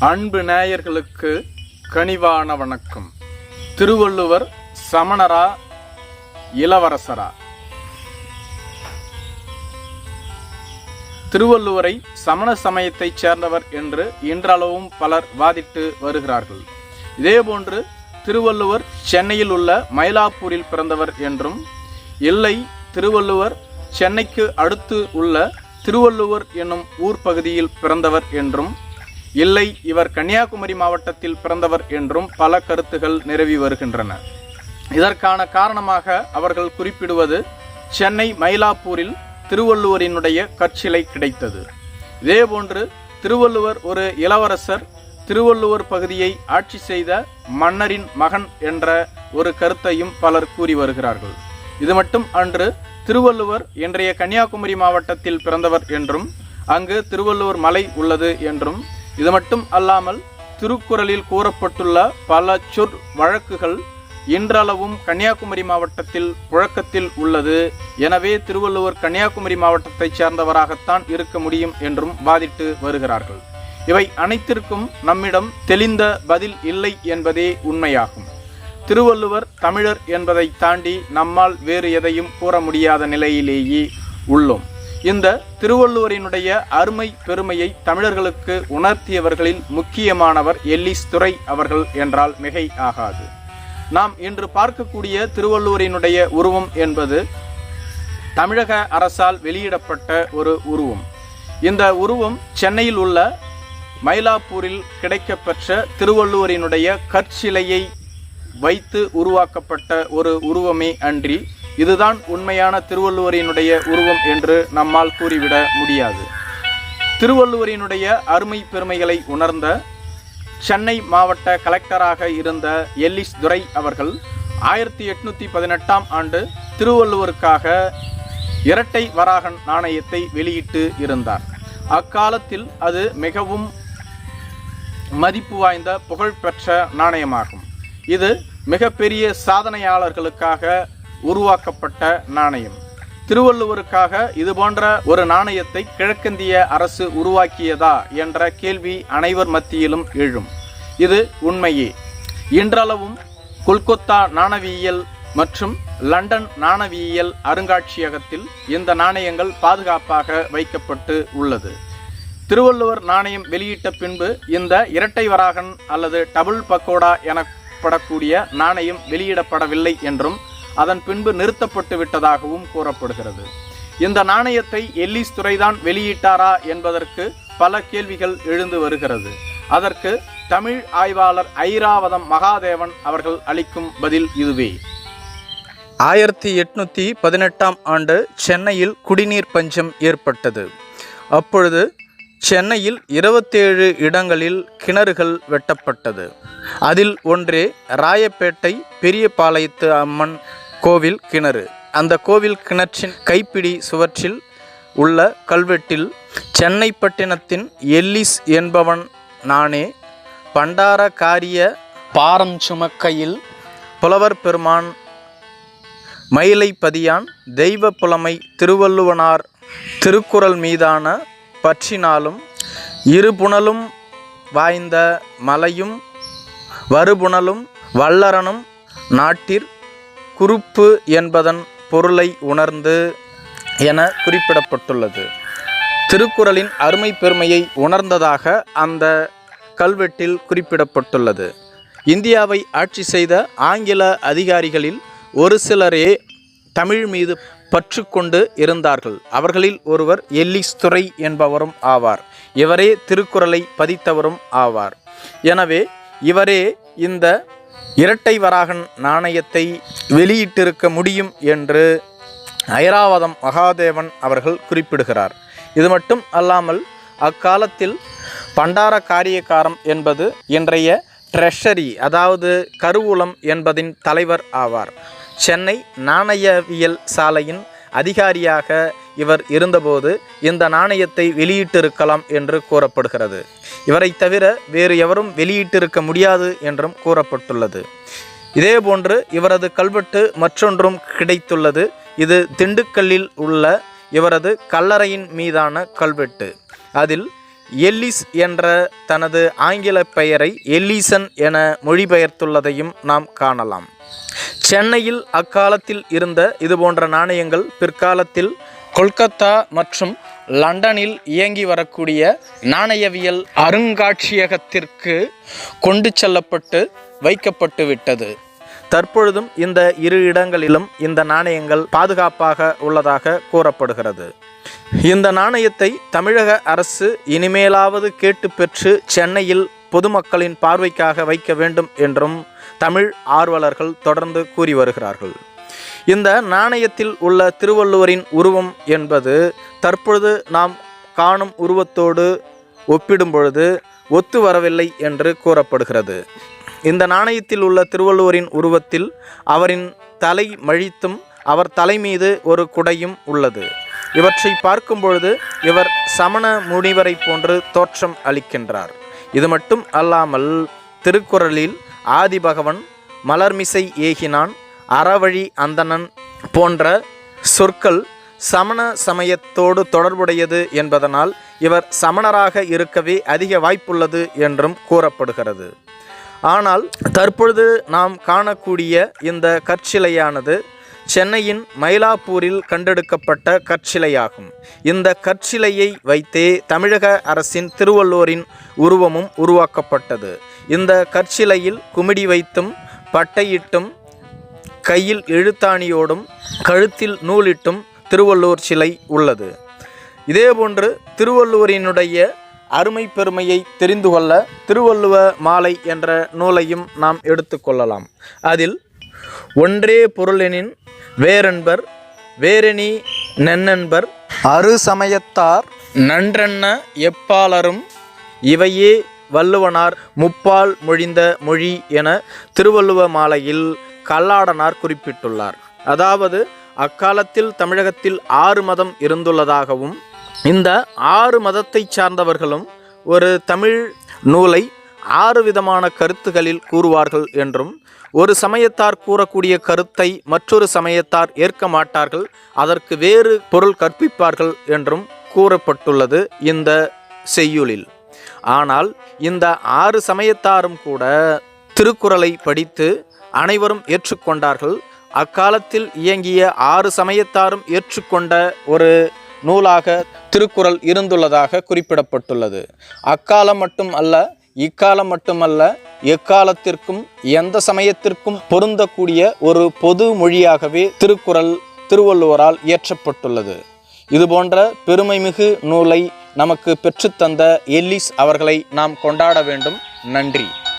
அன்பு நேயர்களுக்கு கனிவான வணக்கம். திருவள்ளுவர் சமணரா இளவரசரா. திருவள்ளுவரை சமண சமயத்தைச் சேர்ந்தவர் என்று இன்றளவும் பலர் வாதிட்டு வருகிறார்கள். இதேபோன்று திருவள்ளுவர் சென்னையில் உள்ள மயிலாப்பூரில் பிறந்தவர் என்றும் இல்லை திருவள்ளுவர் சென்னைக்கு அடுத்து உள்ள திருவள்ளுவர் என்னும் ஊர் பகுதியில் பிறந்தவர் என்றும் இல்லை இவர் கன்னியாகுமரி மாவட்டத்தில் பிறந்தவர் என்றும் பல கருத்துகள் நிரவி வருகின்றன. இதற்கான காரணமாக அவர்கள் குறிப்பிடுவது சென்னை மயிலாப்பூரில் திருவள்ளுவரினுடைய கற்சிலை கிடைத்தது. இதேபோன்று திருவள்ளுவர் ஒரு இளவரசர் திருவள்ளுவர் பகுதியை ஆட்சி செய்த மன்னரின் மகன் என்ற ஒரு கருத்தையும் பலர் கூறி வருகிறார்கள். இது மட்டும் அன்று திருவள்ளுவர் இன்றைய கன்னியாகுமரி மாவட்டத்தில் பிறந்தவர் என்றும் அங்கு திருவள்ளுவர் மலை உள்ளது என்றும் இது மட்டும் அல்லாமல் திருக்குறளில் கூறப்பட்டுள்ள பல சொற் வழக்குகள் இன்றளவும் கன்னியாகுமரி மாவட்டத்தில் புழக்கத்தில் உள்ளது. எனவே திருவள்ளுவர் கன்னியாகுமரி மாவட்டத்தைச் சேர்ந்தவராகத்தான் இருக்க முடியும் என்றும் வாதிட்டு வருகிறார்கள். இவை அனைத்திற்கும் நம்மிடம் தெளிந்த பதில் இல்லை என்பதே உண்மையாகும். திருவள்ளுவர் தமிழர் என்பதை தாண்டி நம்மால் வேறு எதையும் கூற முடியாத நிலையிலேயே உள்ளோம். இந்த திருவள்ளுவரினுடைய அருமை பெருமையை தமிழர்களுக்கு உணர்த்தியவர்களில் முக்கியமானவர் எல்லிஸ் துறை அவர்கள் என்றால் மிகை ஆகாது. நாம் இன்று பார்க்கக்கூடிய திருவள்ளுவரினுடைய உருவம் என்பது தமிழக அரசால் வெளியிடப்பட்ட ஒரு உருவம். இந்த உருவம் சென்னையில் உள்ள மயிலாப்பூரில் கிடைக்கப்பெற்ற திருவள்ளுவரினுடைய கற்சிலையை வைத்து உருவாக்கப்பட்ட ஒரு உருவமே அன்றி இதுதான் உண்மையான திருவள்ளுவரினுடைய உருவம் என்று நம்மால் கூறிவிட முடியாது. திருவள்ளுவரினுடைய அருமை பெருமைகளை உணர்ந்த சென்னை மாவட்ட கலெக்டராக இருந்த எல்லிஸ் துரை அவர்கள் ஆயிரத்தி எட்நூத்தி பதினெட்டாம் ஆண்டு திருவள்ளுவருக்காக இரட்டை வராகன் நாணயத்தை வெளியிட்டு இருந்தார். அக்காலத்தில் அது மிகவும் மதிப்பு வாய்ந்த புகழ்பெற்ற நாணயமாகும். இது மிகப்பெரிய சாதனையாளர்களுக்காக உருவாக்கப்பட்ட நாணயம். திருவள்ளுவருக்காக இது போன்ற ஒரு நாணயத்தை கிழக்கிந்திய அரசு உருவாக்கியதா என்ற கேள்வி அனைவர் மத்தியிலும் எழும். இது உண்மையே. இன்றளவும் கொல்கத்தா நாணவியல் மற்றும் லண்டன் நாணவியல் அருங்காட்சியகத்தில் இந்த நாணயங்கள் பாதுகாப்பாக வைக்கப்பட்டு உள்ளது. திருவள்ளுவர் நாணயம் வெளியிட்ட பின்பு இந்த இரட்டை வராகன் அல்லது டபுள் பக்கோடா எனப்படக்கூடிய நாணயம் வெளியிடப்படவில்லை என்றும் அதன் பின்பு நிறுத்தப்பட்டு விட்டதாகவும் கூறப்படுகிறது. இந்த நாணயத்தை எல்லிஸ் துறைதான் வெளியிட்டாரா என்பதற்கு பல கேள்விகள் எழுந்து வருகிறது. அதற்கு தமிழ் ஆய்வாளர் ஐராவதம் மகாதேவன் அவர்கள் அளிக்கும் பதில் இதுவே. ஆயிரத்தி எட்நூத்தி பதினெட்டாம் ஆண்டு சென்னையில் குடிநீர் பஞ்சம் ஏற்பட்டது. அப்பொழுது சென்னையில் இருபத்தேழு இடங்களில் கிணறுகள் வெட்டப்பட்டது. அதில் ஒன்றே ராயப்பேட்டை பெரியபாளையத்து அம்மன் கோவில் கிணறு. அந்த கோவில் கிணற்றின் கைப்பிடி சுவற்றில் உள்ள கல்வெட்டில் சென்னை பட்டினத்தின் எல்லிஸ் என்பவன் நானே பண்டார காரிய பாரம் சுமக்கையில் புலவர் பெருமான் மயிலை பதியான் தெய்வ புலமை திருவள்ளுவனார் திருக்குறள் மீதான பற்றினாலும் இருபுணலும் வாய்ந்த மலையும் வருபுணலும் வல்லரனும் நாட்டிற் குறுப்பு என்பதன் பொருளை உணர்ந்து என குறிப்பிடப்பட்டுள்ளது. திருக்குறளின் அருமை பெருமையை உணர்ந்ததாக அந்த கல்வெட்டில் குறிப்பிடப்பட்டுள்ளது. இந்தியாவை ஆட்சி செய்த ஆங்கில அதிகாரிகளில் ஒரு சிலரே தமிழ் மீது பற்று கொண்டு இருந்தார்கள். அவர்களில் ஒருவர் எல்லிஸ்துரை என்பவரும் ஆவார். இவரே திருக்குறளை பதித்தவரும் ஆவார். எனவே இவரே இந்த இரட்டை வராகன் நாணயத்தை வெளியிட்டிருக்க முடியும் என்று ஐராவதம் மகாதேவன் அவர்கள் குறிப்பிடுகிறார். இது மட்டும் அல்லாமல் அக்காலத்தில் பண்டார காரியக்காரம் என்பது இன்றைய ட்ரெஷரி அதாவது கருவூலம் என்பதின் தலைவர் ஆவார். சென்னை நாணயவியல் சாலையின் அதிகாரியாக இவர் இருந்தபோது இந்த நாணயத்தை வெளியிட்டிருக்கலாம் என்று கூறப்படுகிறது. இவரை தவிர வேறு எவரும் வெளியிட்டிருக்க முடியாது என்றும் கூறப்பட்டுள்ளது. இதேபோன்று இவரது கல்வெட்டு மற்றொன்றும் கிடைத்துள்ளது. இது திண்டுக்கல்லில் உள்ள இவரது கல்லறையின் மீதான கல்வெட்டு. அதில் எல்லிஸ் என்ற தனது ஆங்கில பெயரை எல்லிசன் என மொழிபெயர்த்துள்ளதையும் நாம் காணலாம். சென்னையில் அக்காலத்தில் இருந்த இதுபோன்ற நாணயங்கள் பிற்காலத்தில் கொல்கத்தா மற்றும் லண்டனில் இயங்கி வரக்கூடிய நாணயவியல் அருங்காட்சியகத்திற்கு கொண்டு செல்லப்பட்டு வைக்கப்பட்டு விட்டது. தற்பொழுதும் இந்த இரு இடங்களிலும் இந்த நாணயங்கள் பாதுகாப்பாக உள்ளதாக கூறப்படுகிறது. இந்த நாணயத்தை தமிழக அரசு இனிமேலாவது கேட்டு பெற்று சென்னையில் பொதுமக்களின் பார்வைக்காக வைக்க வேண்டும் என்றும் தமிழ் ஆர்வலர்கள் தொடர்ந்து கூறி வருகிறார்கள். இந்த நாணயத்தில் உள்ள திருவள்ளுவரின் உருவம் என்பது தற்பொழுது நாம் காணும் உருவத்தோடு ஒப்பிடும் பொழுது ஒத்து வரவில்லை என்று கூறப்படுகிறது. இந்த நாணயத்தில் உள்ள திருவள்ளுவரின் உருவத்தில் அவரின் தலை மழித்தும் அவர் தலை மீது ஒரு குடையும் உள்ளது. இவற்றை பார்க்கும் பொழுது இவர் சமண முனிவரை போன்று தோற்றம் அளிக்கின்றார். இது மட்டும் அல்லாமல் திருக்குறளில் ஆதிபகவன் மலர்மிசை ஏகினான் அறவழி அந்தணன் போன்ற சொற்கள் சமண சமயத்தோடு தொடர்புடையது என்பதனால் இவர் சமணராக இருக்கவே அதிக வாய்ப்புள்ளது என்றும் கூறப்படுகிறது. ஆனால் தற்பொழுது நாம் காணக்கூடிய இந்த கற்சிலையானது சென்னையின் மயிலாப்பூரில் கண்டெடுக்கப்பட்ட கற்சிலையாகும். இந்த கற்சிலையை வைத்தே தமிழக அரசின் திருவள்ளூரின் உருவமும் உருவாக்கப்பட்டது. இந்த கற்சிலையில் குமிடி வைத்தும் பட்டையிட்டும் கையில் எழுத்தாணியோடும் கழுத்தில் நூலிட்டும் திருவள்ளூர் சிலை உள்ளது. இதேபோன்று திருவள்ளுவரினுடைய அருமை பெருமையை தெரிந்து கொள்ள திருவள்ளுவ மாலை என்ற நூலையும் நாம் எடுத்துக்கொள்ளலாம் அதில் ஒன்றே பொருளெனின் வேறென்பர் வேறெனி நென்னென்பர். அரு சமயத்தார் நன்றென்ன எப்பாலரும் இவையே வள்ளுவனார் முப்பால் மொழிந்த மொழி என திருவள்ளுவ மாலையில் கல்லாடனார் குறிப்பிட்டுள்ளார். அதாவது அக்காலத்தில் தமிழகத்தில் ஆறு மதம் இருந்துள்ளதாகவும் இந்த ஆறு மதத்தை சார்ந்தவர்களும் ஒரு தமிழ் நூலை ஆறு விதமான கருத்துகளில் கூறுவார்கள் என்றும் ஒரு சமயத்தார் கூறக்கூடிய கருத்தை மற்றொரு சமயத்தார் ஏற்க மாட்டார்கள் அதற்கு வேறு பொருள் கற்பிப்பார்கள் என்றும் கூறப்பட்டுள்ளது இந்த செய்யுளில். ஆனால் இந்த ஆறு சமயத்தாரும் கூட திருக்குறளை படித்து அனைவரும் ஏற்றுக்கொண்டார்கள். அக்காலத்தில் இயங்கிய ஆறு சமயத்தாரும் ஏற்றுக்கொண்ட ஒரு நூலாக திருக்குறள் இருந்துள்ளதாக குறிப்பிடப்பட்டுள்ளது. அக்காலம் மட்டும் அல்ல இக்காலம் மட்டுமல்ல எக்காலத்திற்கும் எந்த சமயத்திற்கும் பொருந்தக்கூடிய ஒரு பொது மொழியாகவே திருக்குறள் திருவள்ளுவரால் இயற்றப்பட்டுள்ளது. இதுபோன்ற பெருமைமிகு நூலை நமக்கு பெற்றுத்தந்த எல்லிஸ் அவர்களை நாம் கொண்டாட வேண்டும். நன்றி.